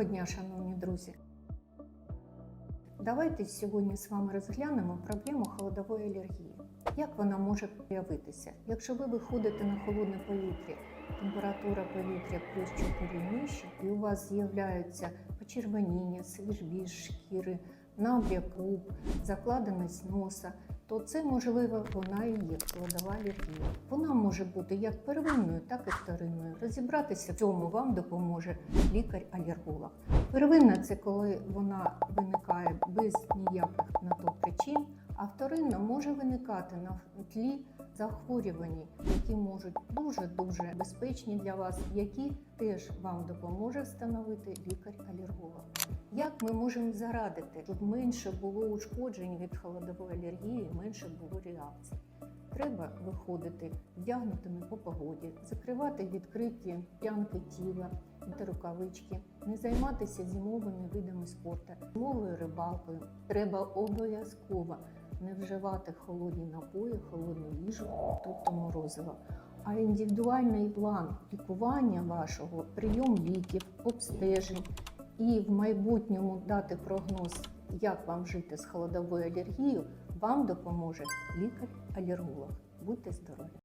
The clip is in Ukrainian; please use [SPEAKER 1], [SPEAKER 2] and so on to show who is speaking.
[SPEAKER 1] Доброго дня, шановні друзі. Давайте сьогодні з вами розглянемо проблему холодової алергії. Як вона може проявитися? Якщо ви виходите на холодне повітря, температура повітря плюс 4 і нижче, і у вас з'являються почервоніння, свіжбіль шкіри, набряк губ, закладеність носа, то це можливо вона і є холодова алергія. Вона може бути як первинною, так і вторинною. Розібратися в цьому вам допоможе лікар-алерголог. Первинна це коли вона виникає без причин, а вторинна може виникати на тлі захворювань, які можуть дуже дуже безпечні для вас, які теж вам допоможе встановити лікар-алерголог. Як ми можемо зарадити, щоб менше було ушкоджень від холодової алергії, менше було реакцій? Треба виходити вдягнутими по погоді, закривати відкриті п'янки тіла та рукавички, не займатися зимовими видами спорту, зимовою рибалкою. Треба обов'язково не вживати холодні напої, холодну їжу, тобто морозиво. А індивідуальний план лікування вашого, прийом ліків, обстежень і в майбутньому дати прогноз, як вам жити з холодовою алергією, вам допоможе лікар-алерголог. Будьте здорові!